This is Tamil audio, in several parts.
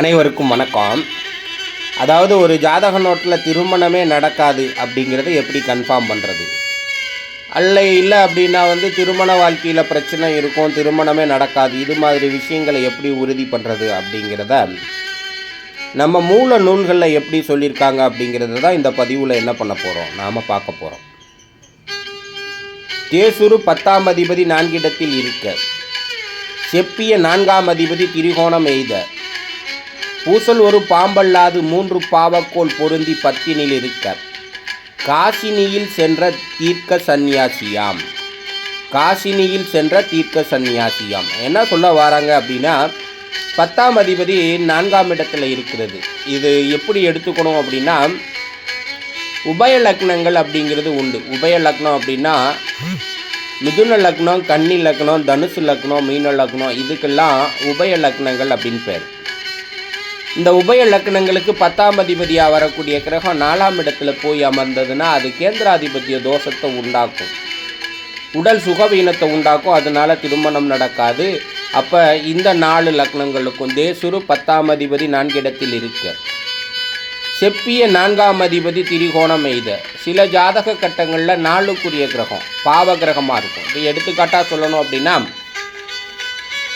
அனைவருக்கும் வணக்கம். அதாவது ஒரு ஜாதக நோட்டில் திருமணமே நடக்காது அப்படிங்கிறத எப்படி கன்ஃபார்ம் பண்ணுறது அல்ல இல்லை அப்படின்னா வந்து திருமண வாழ்க்கையில் பிரச்சனை இருக்கும் திருமணமே நடக்காது. இது மாதிரி விஷயங்களை எப்படி உறுதி பண்ணுறது அப்படிங்கிறத நம்ம மூல நூல்களில் எப்படி சொல்லியிருக்காங்க அப்படிங்கிறது தான் இந்த பதிவில் என்ன பண்ண போகிறோம் நாம் பார்க்க போகிறோம் தேசுரு பத்தாம் அதிபதி நான்கிடத்தில் இருக்க. செப்பிய நான்காம் அதிபதி திரிகோணம் எய்த. பூசல் ஒரு பாம்பல்லாது மூன்று பாவக்கோல் பொருந்தி பத்தினில் இருக்க. காசினியில் சென்ற தீர்க்க சந்நியாசியாம். காசினியில் சென்ற தீர்க்க சந்நியாசியாம். என்ன சொல்ல வராங்க அப்படின்னா பத்தாம் அதிபதி நான்காம் இடத்துல இருக்கிறது. இது எப்படி எடுத்துக்கணும் அப்படின்னா உபய லக்னங்கள் அப்படிங்கிறது உண்டு. உபய லக்னம் அப்படின்னா மிதுன லக்னம் கன்னி லக்னம் தனுசு லக்னம் மீன லக்னம் இதுக்கெல்லாம் உபய லக்னங்கள் அப்படின்னு பேர். இந்த உபய லக்னங்களுக்கு பத்தாம் அதிபதியாக வரக்கூடிய கிரகம் நாலாம் இடத்துல போய் அமர்ந்ததுன்னா அது கேந்திராதிபத்திய தோஷத்தை உண்டாக்கும். உடல் சுகவீனத்தை உண்டாக்கும். அதனால திருமணம் நடக்காது. அப்போ இந்த நாலு லக்னங்களுக்கும் தேசுரு பத்தாம் அதிபதி நான்கிடத்தில் இருக்க. செப்பிய நான்காம் அதிபதி திரிகோணம் எய்த. சில ஜாதக கட்டங்களில் நாளுக்குரிய கிரகம் பாவ கிரகமாக இருக்கும். இப்போ எடுத்துக்காட்டாக சொல்லணும் அப்படின்னா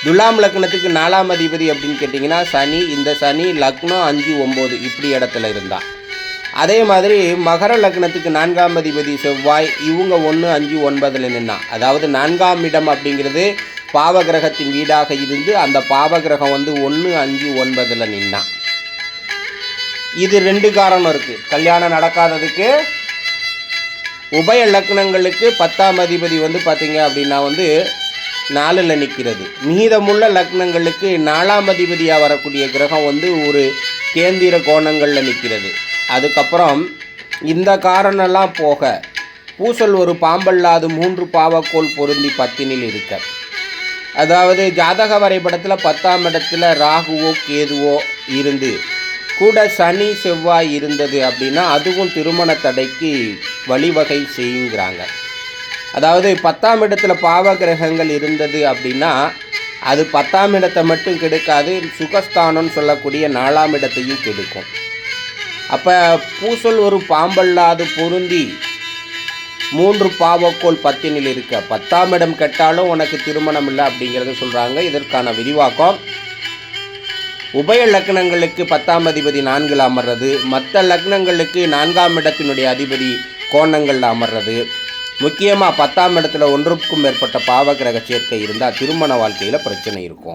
துலாம் லக்னத்துக்கு நாலாம் அதிபதி அப்படின்னு கேட்டிங்கன்னா சனி இந்த சனி லக்னம் அஞ்சு ஒம்பது இப்படி இடத்துல இருந்தான் அதே மாதிரி மகர லக்னத்துக்கு நான்காம் அதிபதி செவ்வாய் இவங்க ஒன்று அஞ்சு ஒன்பதில் நின்னா. அதாவது நான்காம் இடம் அப்படிங்கிறது பாவகிரகத்தின் வீடாக இருந்து அந்த பாவகிரகம் வந்து ஒன்று அஞ்சு ஒன்பதில் நின்னா. இது ரெண்டு காரணம் இருக்குது கல்யாணம் நடக்காததுக்கு உபய லக்னங்களுக்கு பத்தாம் அதிபதி வந்து பார்த்திங்க அப்படின்னா வந்து நாலில் நிற்கிறது. மீதமுள்ள லக்னங்களுக்கு நாலாம் அதிபதியாக வரக்கூடிய கிரகம் வந்து ஒரு கேந்திர கோணங்களில் நிற்கிறது. அதுக்கப்புறம் இந்த காரணம்லாம் போக பூசல் ஒரு பாம்பல்லாது மூன்று பாவக்கோள் பொருந்தி பத்தினில் இருக்க. அதாவது ஜாதக வரைபடத்தில் பத்தாம் இடத்துல ராகுவோ கேதுவோ இருந்து கூட சனி செவ்வாய் இருந்தது அப்படின்னா அதுவும் திருமண தடைக்கு வழிவகை செய்யுங்கிறாங்க. அதாவது பத்தாம் இடத்துல பாவ கிரகங்கள் இருந்தது அப்படின்னா அது பத்தாம் இடத்தை மட்டும் கெடுக்காது சுகஸ்தானம்னு சொல்லக்கூடிய நாலாம் இடத்தையும் கெடுக்கும். அப்போ பூசல் ஒரு பாம்பல்லாது பொருந்தி மூன்று பாவக்கோல் பத்தினில் இருக்க பத்தாம் இடம் கெட்டாலும் உனக்கு திருமணம் இல்லை அப்படிங்கிறத சொல்கிறாங்க இதற்கான விரிவாக்கம் உபய லக்னங்களுக்கு பத்தாம் அதிபதி நான்கில் அமர்றது மற்ற லக்னங்களுக்கு நான்காம் இடத்தினுடைய அதிபதி கோணங்களில் அமர்றது. முக்கியமாக பத்தாம் இடத்துல ஒன்றுக்கும் மேற்பட்ட பாவகிரக சேர்க்கை இருந்தால் திருமண வாழ்க்கையில் பிரச்சனை இருக்கும்.